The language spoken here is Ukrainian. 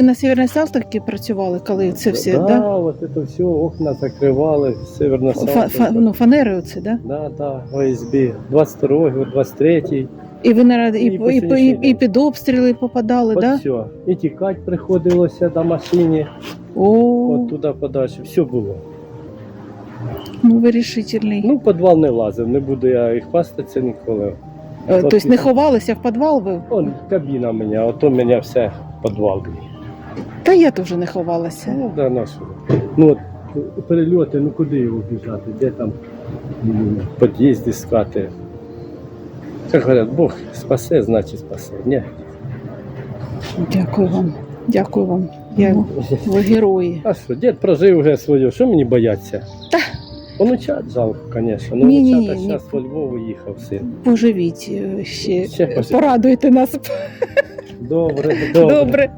На Сєвєрній Салтовці працювали, коли це все, да, да? от це все, окна закривали, северно Фа, фа, ну, фанери оце, да? Да, да, ОСБ. 22-й, 23-й. І ви наради, і, І і, і, і, і, під обстріли попадали, От да? все. І тікати приходилося до машини, О, от туди подальше. Все було. ну ви рішительний. Ну, в підвал не лазив, не буду я їх хвастатися ніколи. Е, Тобто не ховалися в підвал ви? Он кабіна мене, а то мене все підвал. Та я теж не ховалася. Ну, да, на що? Ну, от перельоти, ну куди його біжати? Де там м, під'їзд іскати? Як говорять, Бог спасе, значить спасе. Ні. Дякую вам. Дякую вам. Я, ви герої. А що, дід прожив вже своє, що мені бояться? Та. Онучат жалко, звісно. Ну, Ні-ні-ні, онучата ні. зараз во Львову їхав син. Поживіть е, ще. Ще поживіть. Порадуйте нас. Добре, добре. Добре.